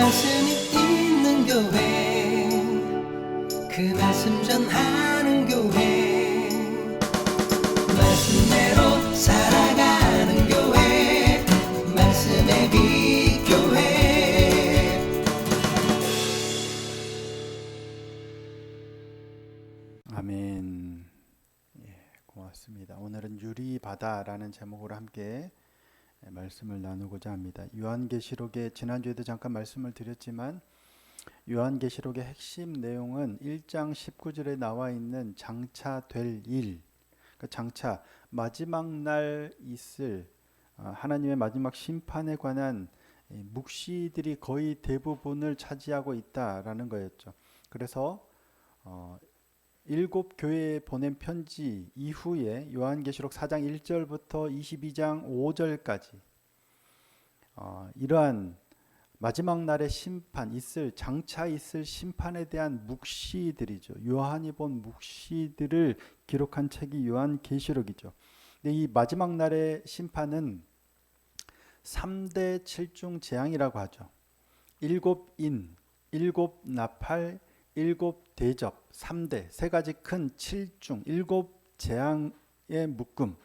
말씀이 있는 교회 그 말씀 전하는 교회 말씀대로 살아가는 교회 말씀의 빛 교회 아멘. 예, 고맙습니다. 오늘은 유리바다라는 제목으로 함께 예, 말씀을 나누고자 합니다. 요한계시록에 지난주에도 잠깐 말씀을 드렸지만 요한계시록의 핵심 내용은 1장 19절에 나와 있는 장차 될 일, 그 장차 마지막 날 있을 어, 하나님의 마지막 심판에 관한 이 묵시들이 거의 대부분을 차지하고 있다라는 거였죠. 그래서 어, 일곱 교회에 보낸 편지 이후에 요한계시록 4장 1절부터 22장 5절까지 어, 이러한 마지막 날의 심판 있을 장차 있을 심판에 대한 묵시들이죠. 요한이 본 묵시들을 기록한 책이 요한계시록이죠. 근데 이 마지막 날의 심판은 3대 7중 재앙이라고 하죠. 일곱 인, 일곱 나팔, 일곱 대접, 3대 세 가지 큰 7중 일곱 재앙의 묶음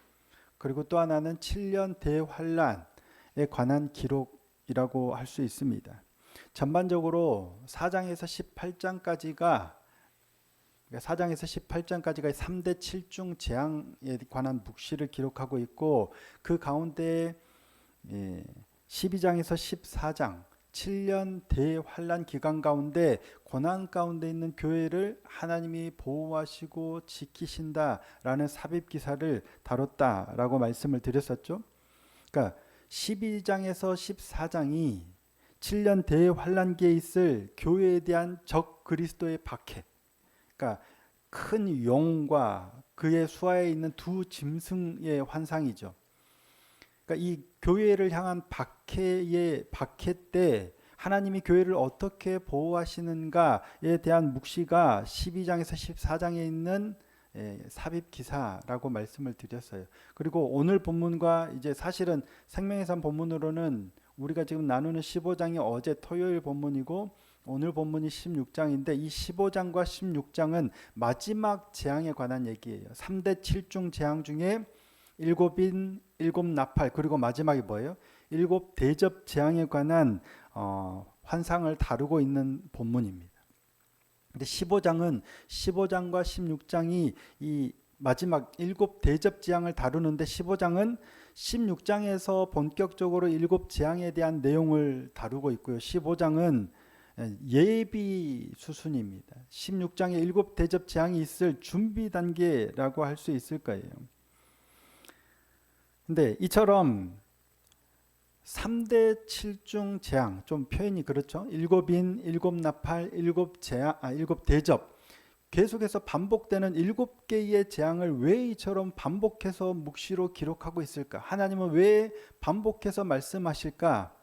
그리고 또 하나는 7년 대환란에 관한 기록이라고 할 수 있습니다. 전반적으로 4장에서 18장까지가 4장에서 18장까지가 3대 7중 재앙에 관한 묵시를 기록하고 있고 그 가운데 예, 12장에서 14장 7년 대환란 기간 가운데 고난 가운데 있는 교회를 하나님이 보호하시고 지키신다라는 삽입 기사를 다뤘다라고 말씀을 드렸었죠. 그러니까 12장에서 14장이 7년 대환란기에 있을 교회에 대한 적 그리스도의 박해. 그러니까 큰 용과 그의 수하에 있는 두 짐승의 환상이죠. 그러니까 이 교회를 향한 박해의 박해 때 하나님이 교회를 어떻게 보호하시는가에 대한 묵시가 12장에서 14장에 있는 예, 삽입 기사라고 말씀을 드렸어요. 그리고 오늘 본문과 이제 사실은 생명의 산 본문으로는 우리가 지금 나누는 15장이 어제 토요일 본문이고 오늘 본문이 16장인데 이 15장과 16장은 마지막 재앙에 관한 얘기예요. 3대 7중 재앙 중에 일곱인 일곱 나팔 그리고 마지막이 뭐예요? 일곱 대접 재앙에 관한 어, 환상을 다루고 있는 본문입니다. 근데 15장은 15장과 16장이 이 마지막 일곱 대접 재앙을 다루는데 15장은 16장에서 본격적으로 일곱 재앙에 대한 내용을 다루고 있고요. 15장은 예비 수순입니다. 16장에 일곱 대접 재앙이 있을 준비 단계라고 할 수 있을 거예요. 근데 이처럼 3대 7중 재앙 좀 표현이 그렇죠. 일곱인, 일곱 나팔, 일곱 재앙, 아 일곱 대접 계속해서 반복되는 일곱 개의 재앙을 왜 이처럼 반복해서 묵시로 기록하고 있을까? 하나님은 왜 반복해서 말씀하실까?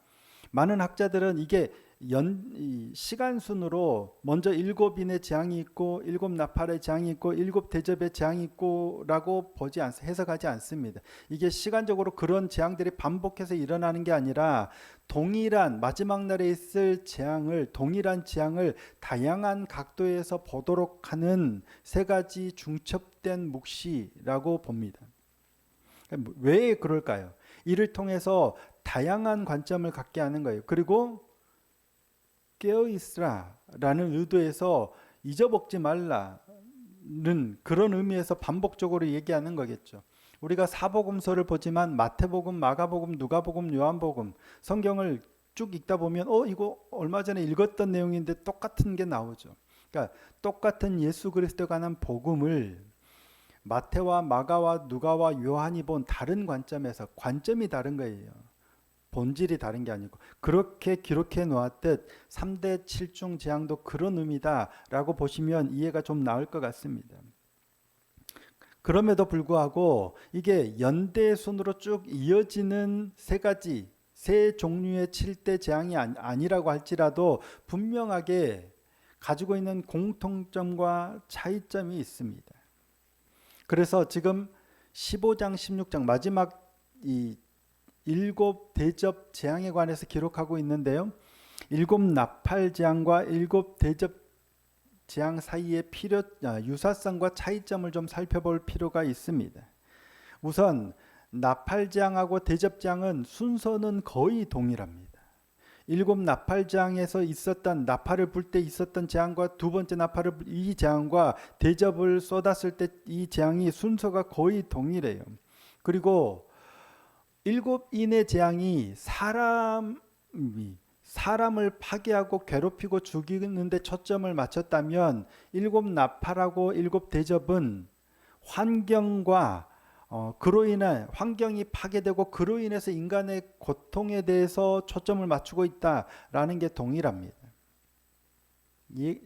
많은 학자들은 이게 연이 시간 순으로 먼저 일곱 인의 재앙이 있고 일곱 나팔의 재앙이 있고 일곱 대접의 재앙이 있고라고 보지 않 해석하지 않습니다. 이게 시간적으로 그런 재앙들이 반복해서 일어나는 게 아니라 동일한 마지막 날에 있을 재앙을 동일한 재앙을 다양한 각도에서 보도록 하는 세 가지 중첩된 묵시라고 봅니다. 왜 그럴까요? 이를 통해서 다양한 관점을 갖게 하는 거예요. 그리고 깨어 있으라라는 의도에서 잊어먹지 말라는 그런 의미에서 반복적으로 얘기하는 거겠죠. 우리가 사복음서를 보지만 마태복음, 마가복음, 누가복음, 요한복음 성경을 쭉 읽다 보면 어 이거 얼마 전에 읽었던 내용인데 똑같은 게 나오죠. 그러니까 똑같은 예수 그리스도에 관한 복음을 마태와 마가와 누가와 요한이 본 다른 관점에서 관점이 다른 거예요. 본질이 다른 게 아니고 그렇게 기록해 놓았듯 3대 7중 재앙도 그런 의미다라고 보시면 이해가 좀 나을 것 같습니다. 그럼에도 불구하고 이게 연대 순으로 쭉 이어지는 세 가지 세 종류의 7대 재앙이 아니라고 할지라도 분명하게 가지고 있는 공통점과 차이점이 있습니다. 그래서 지금 15장 16장 마지막 이 일곱 대접 재앙에 관해서 기록하고 있는데요. 일곱 나팔 재앙과 일곱 대접 재앙 사이의 필요 아, 유사성과 차이점을 좀 살펴볼 필요가 있습니다. 우선 나팔 재앙하고 대접 재앙은 순서는 거의 동일합니다. 일곱 나팔 재앙에서 있었던 나팔을 불 때 있었던 재앙과 두 번째 나팔을 불- 이 재앙과 대접을 쏟았을 때 이 재앙이 순서가 거의 동일해요. 그리고 일곱 인의 재앙이 사람이 사람을 파괴하고 괴롭히고 죽이는데 초점을 맞췄다면 일곱 나팔하고 일곱 대접은 환경과 어, 그로 인한 환경이 파괴되고 그로 인해서 인간의 고통에 대해서 초점을 맞추고 있다라는 게 동일합니다. 이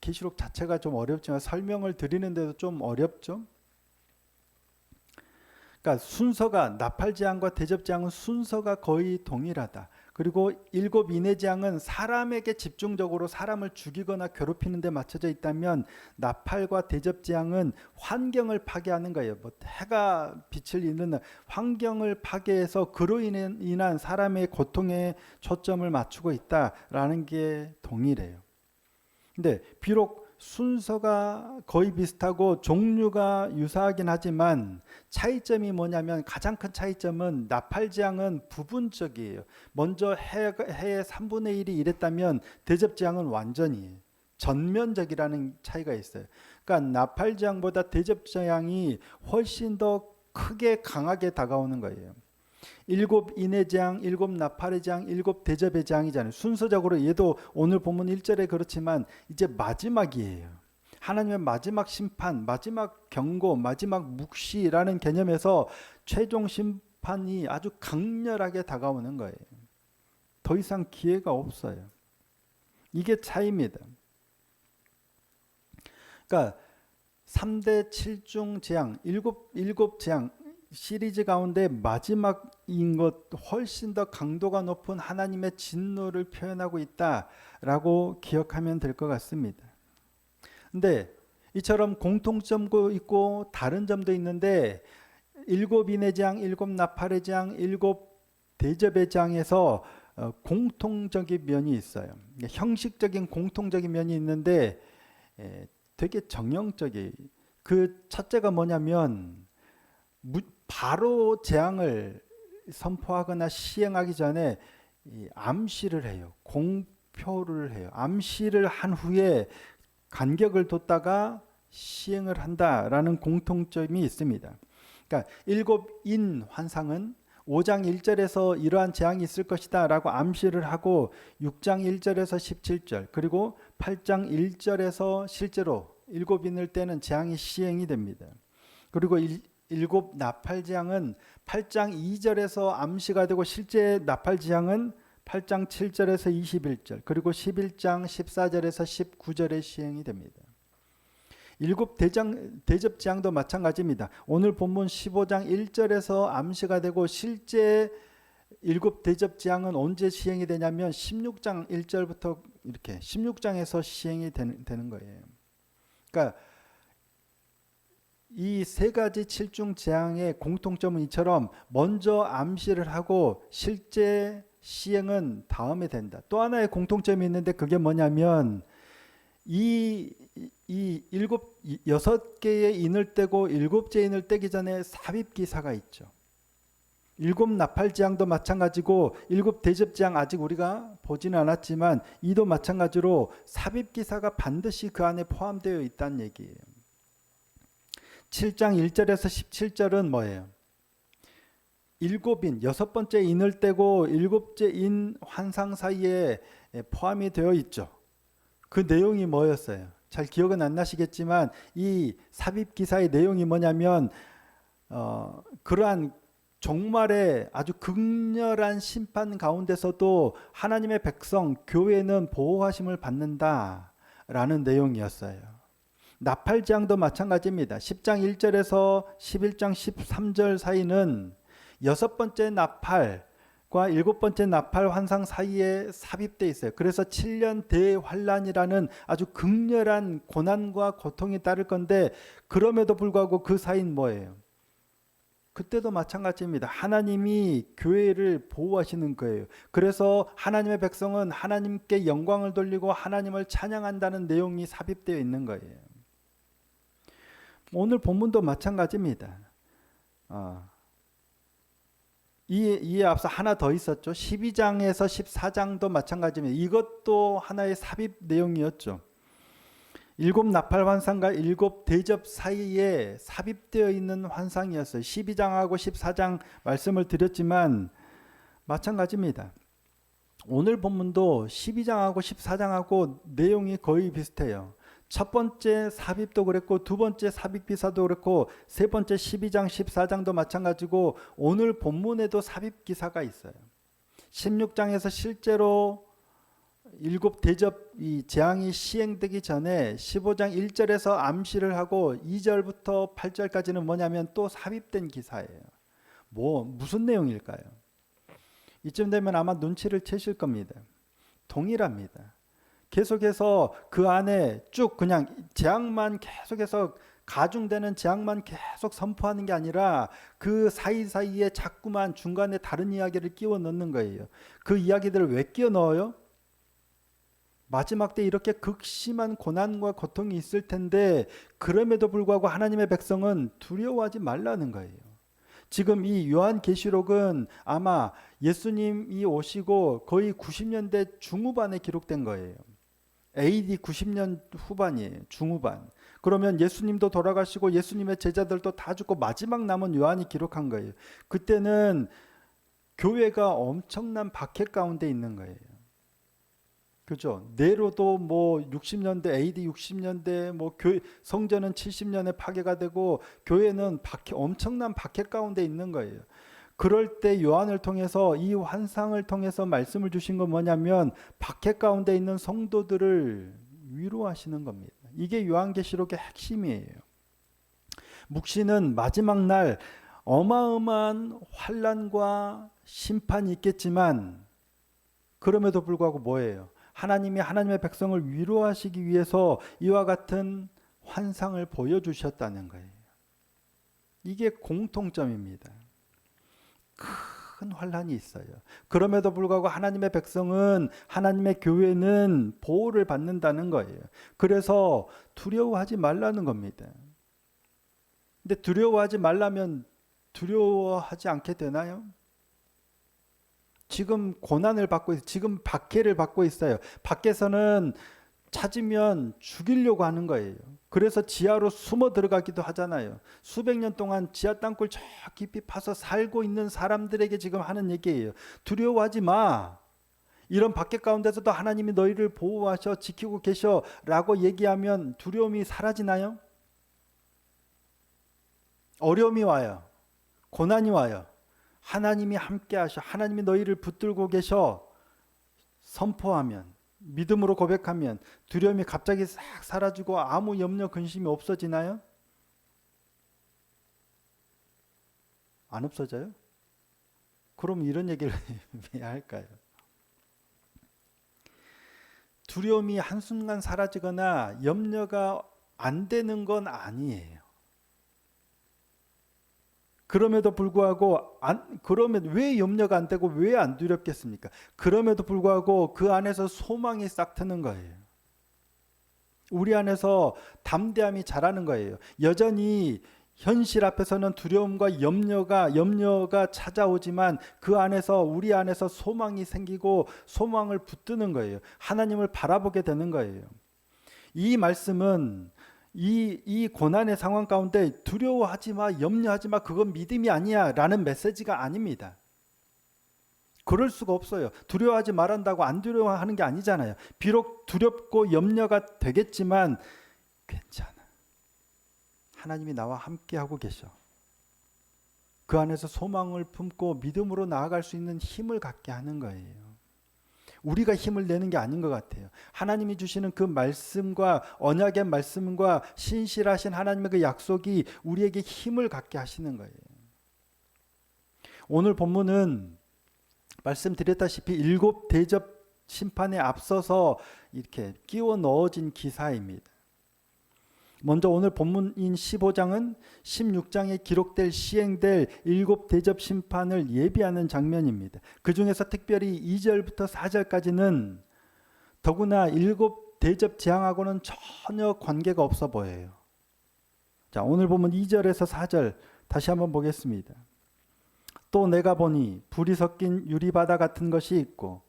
계시록 자체가 좀 어렵지만 설명을 드리는데도 좀 어렵죠. 그러니까 순서가 나팔 재앙과 대접 재앙은 순서가 거의 동일하다. 그리고 일곱 재앙은 사람에게 집중적으로 사람을 죽이거나 괴롭히는 데 맞춰져 있다면 나팔과 대접 재앙은 환경을 파괴하는 거예요. 뭐 해가 빛을 잃는 환경을 파괴해서 그로 인한 사람의 고통에 초점을 맞추고 있다라는 게 동일해요. 근데 비록 순서가 거의 비슷하고 종류가 유사하긴 하지만 차이점이 뭐냐면 가장 큰 차이점은 나팔지향은 부분적이에요. 먼저 해, 해의 3분의 1이 이랬다면 대접지향은 완전히 전면적이라는 차이가 있어요. 그러니까 나팔지향보다 대접지향이 훨씬 더 크게 강하게 다가오는 거예요. 일곱 인의 재앙, 일곱 나팔의 재앙, 일곱 대접의 재앙이잖아요. 순서적으로 얘도 오늘 본문 1절에 그렇지만 이제 마지막이에요. 하나님의 마지막 심판, 마지막 경고, 마지막 묵시라는 개념에서 최종 심판이 아주 강렬하게 다가오는 거예요. 더 이상 기회가 없어요. 이게 차이입니다. 그러니까 3대 7중 재앙, 일곱 일곱 재앙 시리즈 가운데 마지막인 것 훨씬 더 강도가 높은 하나님의 진노를 표현하고 있다라고 기억하면 될 것 같습니다. 근데 이처럼 공통점도 있고 다른 점도 있는데 일곱 인의 장, 일곱 나팔의 장, 일곱 대접의 장에서 어, 공통적인 면이 있어요. 형식적인 공통적인 면이 있는데 에, 되게 정형적이. 그 첫째가 뭐냐면 무- 바로 재앙을 선포하거나 시행하기 전에 이 암시를 해요. 공표를 해요. 암시를 한 후에 간격을 뒀다가 시행을 한다라는 공통점이 있습니다. 그러니까 일곱 인 환상은 5장 1절에서 이러한 재앙이 있을 것이다 라고 암시를 하고 6장 1절에서 17절 그리고 8장 1절에서 실제로 일곱 인을 때는 재앙이 시행이 됩니다. 그리고 일, 일곱 나팔 재앙은 8장 2절에서 암시가 되고 실제 나팔 재앙은 8장 7절에서 21절 그리고 11장 14절에서 19절에 시행이 됩니다. 일곱 대장 대접 재앙도 마찬가지입니다. 오늘 본문 15장 1절에서 암시가 되고 실제 일곱 대접 재앙은 언제 시행이 되냐면 16장 1절부터 이렇게 16장에서 시행이 되는, 되는 거예요. 그러니까 이 세 가지 칠중 재앙의 공통점은 이처럼 먼저 암시를 하고 실제 시행은 다음에 된다. 또 하나의 공통점이 있는데 그게 뭐냐면 이, 이 일곱 이 여섯 개의 인을 떼고 일곱째 인을 떼기 전에 삽입 기사가 있죠. 일곱 나팔 재앙도 마찬가지고 일곱 대접 재앙 아직 우리가 보지는 않았지만 이도 마찬가지로 삽입 기사가 반드시 그 안에 포함되어 있다는 얘기예요. 7장 1절에서 17절은 뭐예요? 일곱인 여섯 번째 인을 떼고 일곱째 인 환상 사이에 포함이 되어 있죠. 그 내용이 뭐였어요? 잘 기억은 안 나시겠지만 이 삽입 기사의 내용이 뭐냐면 어, 그러한 종말의 아주 극렬한 심판 가운데서도 하나님의 백성 교회는 보호하심을 받는다라는 내용이었어요. 나팔장도 마찬가지입니다. 10장 1절에서 11장 13절 사이는 여섯 번째 나팔과 일곱 번째 나팔 환상 사이에 삽입돼 있어요. 그래서 7년 대환란이라는 아주 극렬한 고난과 고통이 따를 건데 그럼에도 불구하고 그 사이는 뭐예요? 그때도 마찬가지입니다. 하나님이 교회를 보호하시는 거예요. 그래서 하나님의 백성은 하나님께 영광을 돌리고 하나님을 찬양한다는 내용이 삽입되어 있는 거예요. 오늘 본문도 마찬가지입니다. 어, 이에, 이에 앞서 하나 더 있었죠. 12장에서 14장도 마찬가지입니다. 이것도 하나의 삽입 내용이었죠. 일곱 나팔 환상과 일곱 대접 사이에 삽입되어 있는 환상이었어요. 12장하고 14장 말씀을 드렸지만 마찬가지입니다. 오늘 본문도 12장하고 14장하고 내용이 거의 비슷해요. 첫 번째 삽입도 그랬고 두 번째 삽입 기사도 그랬고 세 번째 12장 14장도 마찬가지고 오늘 본문에도 삽입 기사가 있어요. 16장에서 실제로 일곱 대접 이 재앙이 시행되기 전에 15장 1절에서 암시를 하고 2절부터 8절까지는 뭐냐면 또 삽입된 기사예요. 뭐 무슨 내용일까요? 이쯤 되면 아마 눈치를 채실 겁니다. 동일합니다. 계속해서 그 안에 쭉 그냥 재앙만 계속해서 가중되는 재앙만 계속 선포하는 게 아니라 그 사이사이에 자꾸만 중간에 다른 이야기를 끼워 넣는 거예요. 그 이야기들을 왜 끼워 넣어요? 마지막 때 이렇게 극심한 고난과 고통이 있을 텐데 그럼에도 불구하고 하나님의 백성은 두려워하지 말라는 거예요. 지금 이 요한계시록은 아마 예수님이 오시고 거의 90년대 중후반에 기록된 거예요. AD 90년 후반이에요. 중후반. 그러면 예수님도 돌아가시고 예수님의 제자들도 다 죽고 마지막 남은 요한이 기록한 거예요. 그때는 교회가 엄청난 박해 가운데 있는 거예요. 그죠? 네로도 뭐 60년대 AD 60년대 뭐 교회 성전은 70년에 파괴가 되고 교회는 박해 엄청난 박해 가운데 있는 거예요. 그럴 때 요한을 통해서 이 환상을 통해서 말씀을 주신 건 뭐냐면 박해 가운데 있는 성도들을 위로하시는 겁니다. 이게 요한계시록의 핵심이에요. 묵시는 마지막 날 어마어마한 환란과 심판이 있겠지만 그럼에도 불구하고 뭐예요? 하나님이 하나님의 백성을 위로하시기 위해서 이와 같은 환상을 보여주셨다는 거예요. 이게 공통점입니다. 큰 환란이 있어요. 그럼에도 불구하고 하나님의 백성은 하나님의 교회는 보호를 받는다는 거예요. 그래서 두려워하지 말라는 겁니다. 근데 두려워하지 말라면 두려워하지 않게 되나요? 지금 고난을 받고 있, 지금 박해를 받고 있어요. 밖에서는 찾으면 죽이려고 하는 거예요. 그래서 지하로 숨어 들어가기도 하잖아요. 수백 년 동안 지하 땅굴 저 깊이 파서 살고 있는 사람들에게 지금 하는 얘기예요. 두려워하지 마. 이런 박해 가운데서도 하나님이 너희를 보호하셔 지키고 계셔라고 얘기하면 두려움이 사라지나요? 어려움이 와요. 고난이 와요. 하나님이 함께 하셔. 하나님이 너희를 붙들고 계셔. 선포하면 믿음으로 고백하면 두려움이 갑자기 싹 사라지고 아무 염려 근심이 없어지나요? 안 없어져요? 그럼 이런 얘기를 왜 할까요? 두려움이 한순간 사라지거나 염려가 안 되는 건 아니에요. 그럼에도 불구하고 안 그러면 왜 염려가 안 되고 왜 안 두렵겠습니까? 그럼에도 불구하고 그 안에서 소망이 싹 트는 거예요. 우리 안에서 담대함이 자라는 거예요. 여전히 현실 앞에서는 두려움과 염려가 염려가 찾아오지만 그 안에서 우리 안에서 소망이 생기고 소망을 붙드는 거예요. 하나님을 바라보게 되는 거예요. 이 말씀은 이, 이 고난의 상황 가운데 두려워하지 마, 염려하지 마, 그건 믿음이 아니야 라는 메시지가 아닙니다. 그럴 수가 없어요. 두려워하지 말한다고 안 두려워하는 게 아니잖아요. 비록 두렵고 염려가 되겠지만 괜찮아. 하나님이 나와 함께 하고 계셔. 그 안에서 소망을 품고 믿음으로 나아갈 수 있는 힘을 갖게 하는 거예요. 우리가 힘을 내는 게 아닌 것 같아요. 하나님이 주시는 그 말씀과 언약의 말씀과 신실하신 하나님의 그 약속이 우리에게 힘을 갖게 하시는 거예요. 오늘 본문은 말씀드렸다시피 일곱 대접 심판에 앞서서 이렇게 끼워 넣어진 기사입니다. 먼저 오늘 본문인 15장은 16장에 기록될 시행될 일곱 대접 심판을 예비하는 장면입니다. 그 중에서 특별히 2절부터 4절까지는 더구나 일곱 대접 재앙하고는 전혀 관계가 없어 보여요. 자, 오늘 보면 2절에서 4절 다시 한번 보겠습니다. 또 내가 보니 불이 섞인 유리바다 같은 것이 있고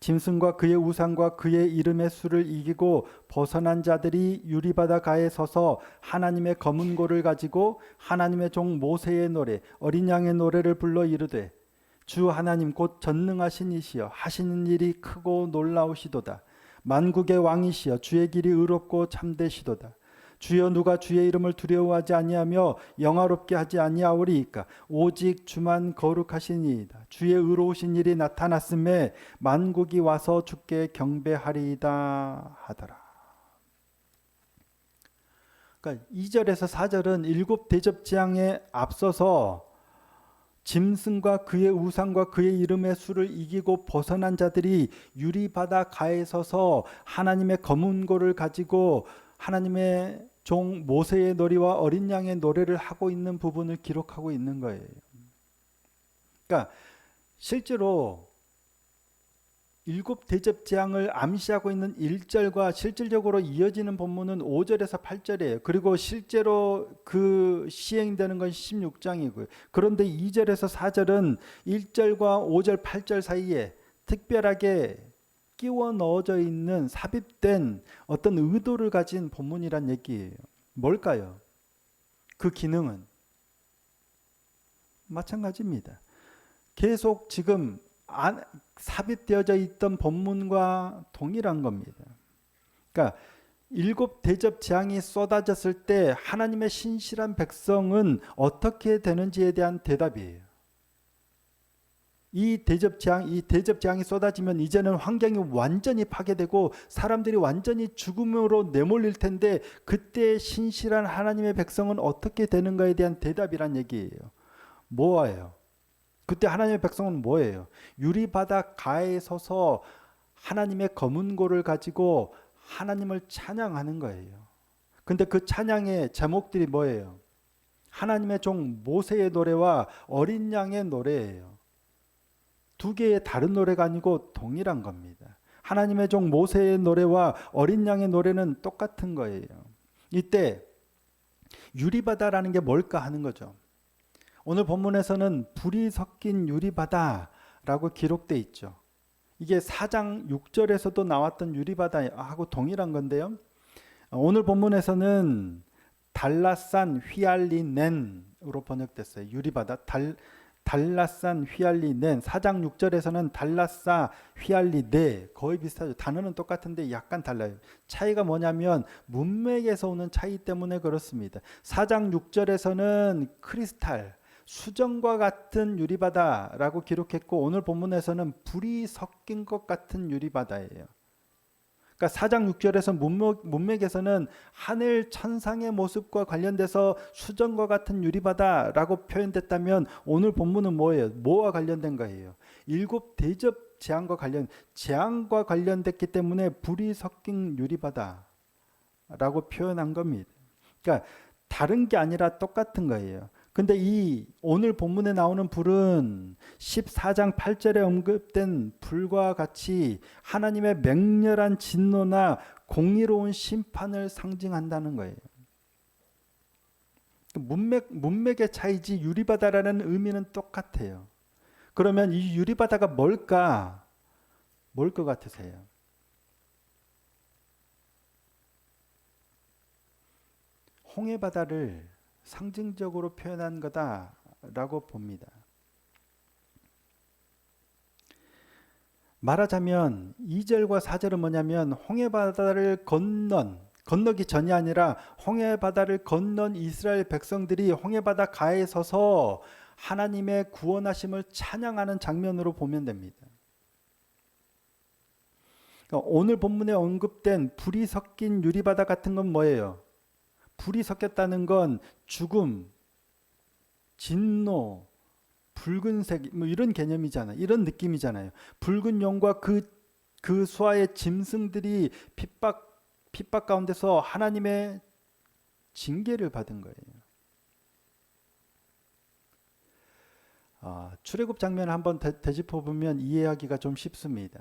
짐승과 그의 우상과 그의 이름의 수를 이기고 벗어난 자들이 유리바다 가에 서서 하나님의 검은 고를 가지고 하나님의 종 모세의 노래 어린 양의 노래를 불러 이르되 주 하나님 곧 전능하신 이시여 하시는 일이 크고 놀라우시도다. 만국의 왕이시여 주의 길이 의롭고 참되시도다 주여 누가 주의 이름을 두려워하지 아니하며 영화롭게 하지 아니하오리이까 오직 주만 거룩하시니이다 주의 의로우신 일이 나타났음에 만국이 와서 주께 경배하리이다 하더라. 그러니까 2절에서 4절은 일곱 대접 재앙에 앞서서 짐승과 그의 우상과 그의 이름의 수를 이기고 벗어난 자들이 유리바다 가에 서서 하나님의 검은 고를 가지고 하나님의 종 모세의 노래와 어린 양의 노래를 하고 있는 부분을 기록하고 있는 거예요. 그러니까 실제로 일곱 대접 재앙을 암시하고 있는 1절과 실질적으로 이어지는 본문은 5절에서 8절이에요. 그리고 실제로 그 시행되는 건 16장이고요. 그런데 2절에서 4절은 1절과 5절, 8절 사이에 특별하게 끼워 넣어져 있는 삽입된 어떤 의도를 가진 본문이란 얘기예요. 뭘까요? 그 기능은 마찬가지입니다. 계속 지금 안, 삽입되어져 있던 본문과 동일한 겁니다. 그러니까 일곱 대접 재앙이 쏟아졌을 때 하나님의 신실한 백성은 어떻게 되는지에 대한 대답이에요. 이 대접 재앙, 이 대접 재앙이 쏟아지면 이제는 환경이 완전히 파괴되고 사람들이 완전히 죽음으로 내몰릴 텐데 그때 신실한 하나님의 백성은 어떻게 되는가에 대한 대답이란 얘기예요. 뭐예요? 그때 하나님의 백성은 뭐예요? 유리바다 가에 서서 하나님의 검은 고를 가지고 하나님을 찬양하는 거예요. 근데 그 찬양의 제목들이 뭐예요? 하나님의 종 모세의 노래와 어린 양의 노래예요. 두 개의 다른 노래가 아니고 동일한 겁니다. 하나님의 종 모세의 노래와 어린 양의 노래는 똑같은 거예요. 이때 유리바다라는 게 뭘까 하는 거죠. 오늘 본문에서는 불이 섞인 유리바다라고 기록돼 있죠. 이게 4장 6절에서도 나왔던 유리바다하고 동일한 건데요. 오늘 본문에서는 달라산 휘알리넨으로 번역됐어요. 유리바다 달 달라산 휘알리넨 4장 6절에서는 달라사 휘알리네 거의 비슷하죠. 단어는 똑같은데 약간 달라요. 차이가 뭐냐면 문맥에서 오는 차이 때문에 그렇습니다. 4장 6절에서는 크리스탈 수정과 같은 유리바다라고 기록했고 오늘 본문에서는 불이 섞인 것 같은 유리바다예요. 그러니까 4장 6절에서 문맥, 문맥에서는 하늘 천상의 모습과 관련돼서 수정과 같은 유리바다라고 표현됐다면 오늘 본문은 뭐예요? 뭐와 관련된 거예요? 일곱 대접 재앙과 관련 재앙과 관련됐기 때문에 불이 섞인 유리바다라고 표현한 겁니다. 그러니까 다른 게 아니라 똑같은 거예요. 근데 이 오늘 본문에 나오는 불은 14장 8절에 언급된 불과 같이 하나님의 맹렬한 진노나 공의로운 심판을 상징한다는 거예요. 문맥 문맥의 차이지 유리바다라는 의미는 똑같아요. 그러면 이 유리바다가 뭘까? 뭘 것 같으세요? 홍해바다를 상징적으로 표현한 거다라고 봅니다. 말하자면 2절과 4절은 뭐냐면 홍해 바다를 건넌 건너기 전이 아니라 홍해 바다를 건넌 이스라엘 백성들이 홍해 바다 가에 서서 하나님의 구원하심을 찬양하는 장면으로 보면 됩니다. 그러니까 오늘 본문에 언급된 불이 섞인 유리바다 같은 건 뭐예요? 불이 섞였다는 건 죽음, 진노, 붉은색 뭐 이런 개념이잖아요. 이런 느낌이잖아요. 붉은 용과 그, 그 수하의 짐승들이 핍박, 핍박 가운데서 하나님의 징계를 받은 거예요. 아, 출애굽 장면을 한번 되, 되짚어 보면 이해하기가 좀 쉽습니다.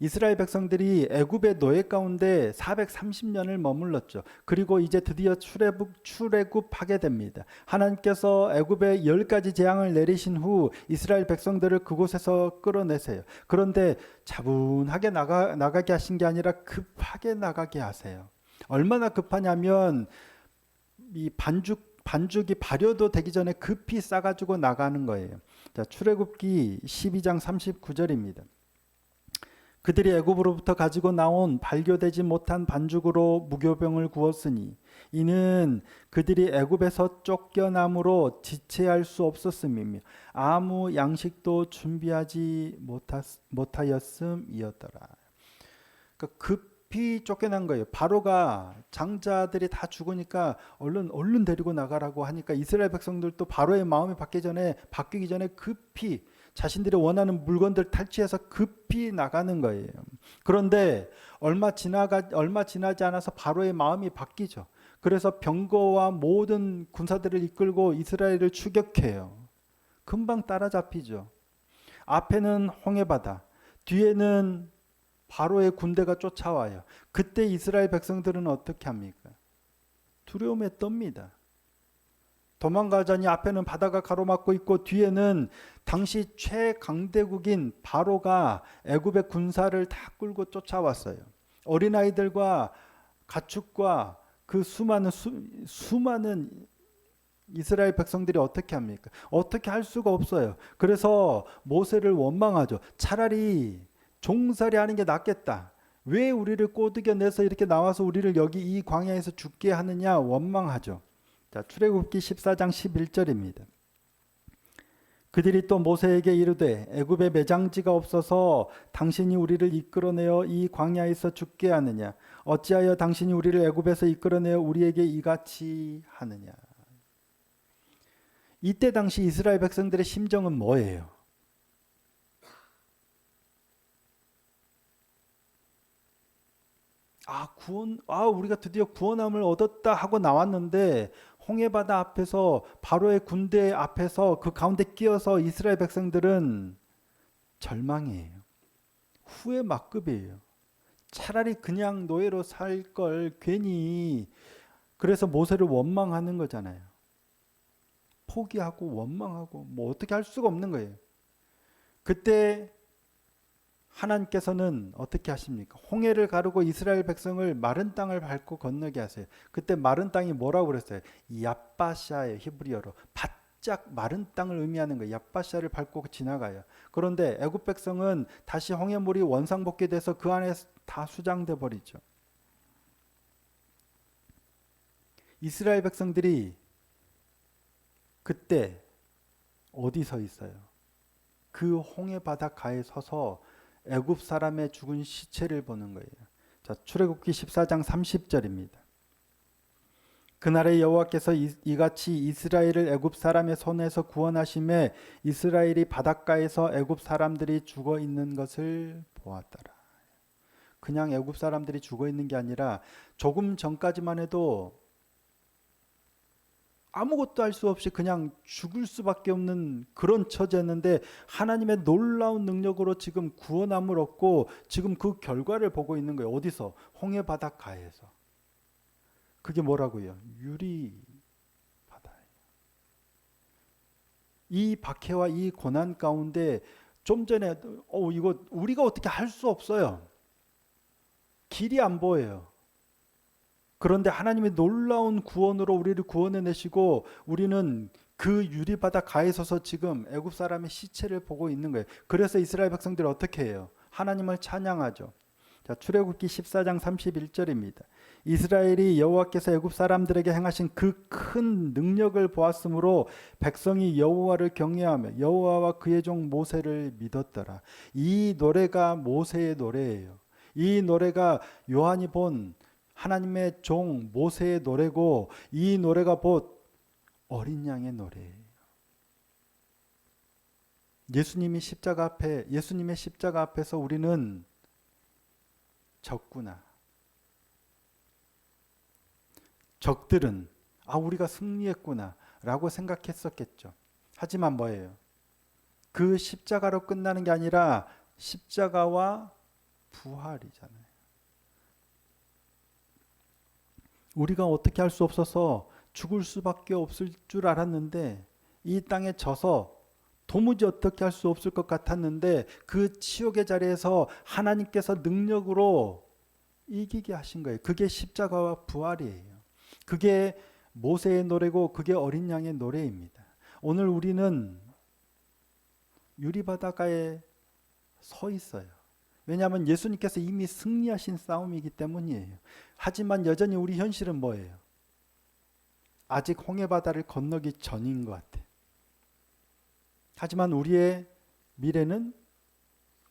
이스라엘 백성들이 애굽의 노예 가운데 430년을 머물렀죠. 그리고 이제 드디어 출애굽 출애굽하게 됩니다. 하나님께서 애굽에 열 가지 재앙을 내리신 후 이스라엘 백성들을 그곳에서 끌어내세요. 그런데 차분하게 나가 나가게 하신 게 아니라 급하게 나가게 하세요. 얼마나 급하냐면 이 반죽 반죽이 발효도 되기 전에 급히 싸가지고 나가는 거예요. 자 출애굽기 12장 39절입니다. 그들이 애굽으로부터 가지고 나온 발교되지 못한 반죽으로 무교병을 구웠으니 이는 그들이 애굽에서 쫓겨남으로 지체할 수 없었음이며 아무 양식도 준비하지 못하, 못하였음이었더라. 그러니까 급히 쫓겨난 거예요. 바로가 장자들이 다 죽으니까 얼른 얼른 데리고 나가라고 하니까 이스라엘 백성들도 바로의 마음이 바뀌기 전에 바뀌기 전에 급히 자신들이 원하는 물건들 탈취해서 급히 나가는 거예요. 그런데 얼마 지나가 얼마 지나지 않아서 바로의 마음이 바뀌죠. 그래서 병거와 모든 군사들을 이끌고 이스라엘을 추격해요. 금방 따라잡히죠. 앞에는 홍해바다, 뒤에는 바로의 군대가 쫓아와요. 그때 이스라엘 백성들은 어떻게 합니까? 두려움에 떱니다. 도망가자니 앞에는 바다가 가로막고 있고 뒤에는 당시 최강대국인 바로가 애굽의 군사를 다 끌고 쫓아왔어요. 어린아이들과 가축과 그 수많은 수, 수많은 이스라엘 백성들이 어떻게 합니까? 어떻게 할 수가 없어요. 그래서 모세를 원망하죠. 차라리 종살이 하는 게 낫겠다. 왜 우리를 꼬드겨 내서 이렇게 나와서 우리를 여기 이 광야에서 죽게 하느냐 원망하죠. 자, 출애굽기 14장 11절입니다. 그들이 또 모세에게 이르되 애굽에 매장지가 없어서 당신이 우리를 이끌어내어 이 광야에서 죽게 하느냐 어찌하여 당신이 우리를 애굽에서 이끌어내어 우리에게 이같이 하느냐 이때 당시 이스라엘 백성들의 심정은 뭐예요? 아 구원 아 우리가 드디어 구원함을 얻었다 하고 나왔는데 홍해바다 앞에서 바로의 군대 앞에서 그 가운데 끼어서 이스라엘 백성들은 절망이에요. 후회 막급이에요. 차라리 그냥 노예로 살 걸 괜히 그래서 모세를 원망하는 거잖아요. 포기하고 원망하고 뭐 어떻게 할 수가 없는 거예요. 그때 하나님께서는 어떻게 하십니까? 홍해를 가르고 이스라엘 백성을 마른 땅을 밟고 건너게 하세요. 그때 마른 땅이 뭐라고 그랬어요? 야빠샤의 히브리어로 바짝 마른 땅을 의미하는 거예요. 야빠샤를 밟고 지나가요. 그런데 애굽 백성은 다시 홍해물이 원상복귀돼서 그 안에 다 수장돼 버리죠. 이스라엘 백성들이 그때 어디 서 있어요? 그 홍해 바닷가에 서서 애굽 사람의 죽은 시체를 보는 거예요. 자, 출애굽기 14장 30절입니다. 그날에 여호와께서 이, 이같이 이스라엘을 애굽 사람의 손에서 구원하심에 이스라엘이 바닷가에서 애굽 사람들이 죽어 있는 것을 보았더라. 그냥 애굽 사람들이 죽어 있는 게 아니라 조금 전까지만 해도 아무것도 할 수 없이 그냥 죽을 수밖에 없는 그런 처지였는데 하나님의 놀라운 능력으로 지금 구원함을 얻고 지금 그 결과를 보고 있는 거예요. 어디서? 홍해 바닷가에서. 그게 뭐라고요? 유리 바다예요. 이 박해와 이 고난 가운데 좀 전에 어 이거 우리가 어떻게 할 수 없어요. 길이 안 보여요. 그런데 하나님의 놀라운 구원으로 우리를 구원해 내시고 우리는 그 유리바다 가에 서서 지금 애굽 사람의 시체를 보고 있는 거예요. 그래서 이스라엘 백성들이 어떻게 해요? 하나님을 찬양하죠. 자, 출애굽기 14장 31절입니다. 이스라엘이 여호와께서 애굽 사람들에게 행하신 그 큰 능력을 보았으므로 백성이 여호와를 경외하며 여호와와 그의 종 모세를 믿었더라. 이 노래가 모세의 노래예요. 이 노래가 요한이 본 하나님의 종 모세의 노래고 이 노래가 곧 어린 양의 노래예요. 예수님이 십자가 앞에 예수님의 십자가 앞에서 우리는 적구나. 적들은 아 우리가 승리했구나라고 생각했었겠죠. 하지만 뭐예요? 그 십자가로 끝나는 게 아니라 십자가와 부활이잖아요. 우리가 어떻게 할 수 없어서 죽을 수밖에 없을 줄 알았는데 이 땅에 져서 도무지 어떻게 할 수 없을 것 같았는데 그 치욕의 자리에서 하나님께서 능력으로 이기게 하신 거예요. 그게 십자가와 부활이에요. 그게 모세의 노래고 그게 어린 양의 노래입니다. 오늘 우리는 유리바다가에 서 있어요. 왜냐하면 예수님께서 이미 승리하신 싸움이기 때문이에요. 하지만 여전히 우리 현실은 뭐예요? 아직 홍해바다를 건너기 전인 것 같아요. 하지만 우리의 미래는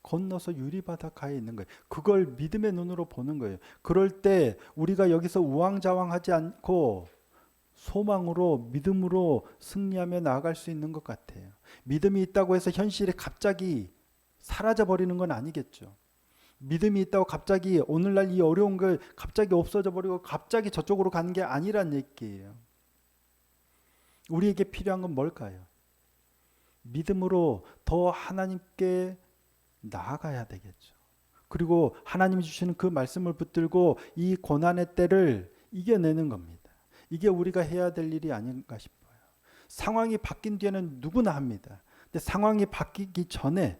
건너서 유리바닷가에 있는 거예요. 그걸 믿음의 눈으로 보는 거예요. 그럴 때 우리가 여기서 우왕좌왕하지 않고 소망으로 믿음으로 승리하며 나아갈 수 있는 것 같아요. 믿음이 있다고 해서 현실이 갑자기 사라져 버리는 건 아니겠죠. 믿음이 있다고 갑자기 오늘날 이 어려운 걸 갑자기 없어져 버리고 갑자기 저쪽으로 가는 게 아니란 얘기예요. 우리에게 필요한 건 뭘까요? 믿음으로 더 하나님께 나아가야 되겠죠. 그리고 하나님이 주시는 그 말씀을 붙들고 이 고난의 때를 이겨내는 겁니다. 이게 우리가 해야 될 일이 아닌가 싶어요. 상황이 바뀐 뒤에는 누구나 합니다. 근데 상황이 바뀌기 전에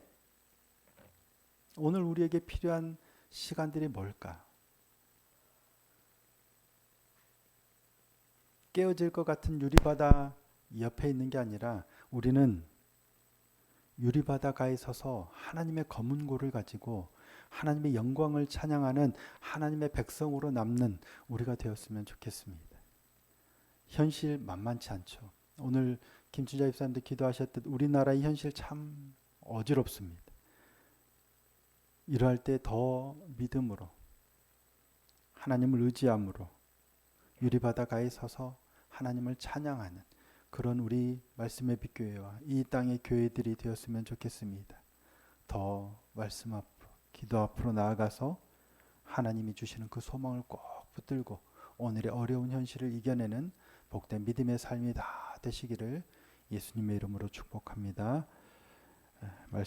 오늘 우리에게 필요한 시간들이 뭘까? 깨어질 것 같은 유리바다 옆에 있는 게 아니라 우리는 유리바다가에 서서 하나님의 검은 고를 가지고 하나님의 영광을 찬양하는 하나님의 백성으로 남는 우리가 되었으면 좋겠습니다. 현실 만만치 않죠. 오늘 김추자 입사님도 기도하셨듯 우리나라의 현실 참 어지럽습니다. 이러할 때 더 믿음으로 하나님을 의지함으로 유리바다가에 서서 하나님을 찬양하는 그런 우리 말씀의 빛교회와 이 땅의 교회들이 되었으면 좋겠습니다. 더 말씀 앞으로 기도 앞으로 나아가서 하나님이 주시는 그 소망을 꼭 붙들고 오늘의 어려운 현실을 이겨내는 복된 믿음의 삶이 다 되시기를 예수님의 이름으로 축복합니다. 말씀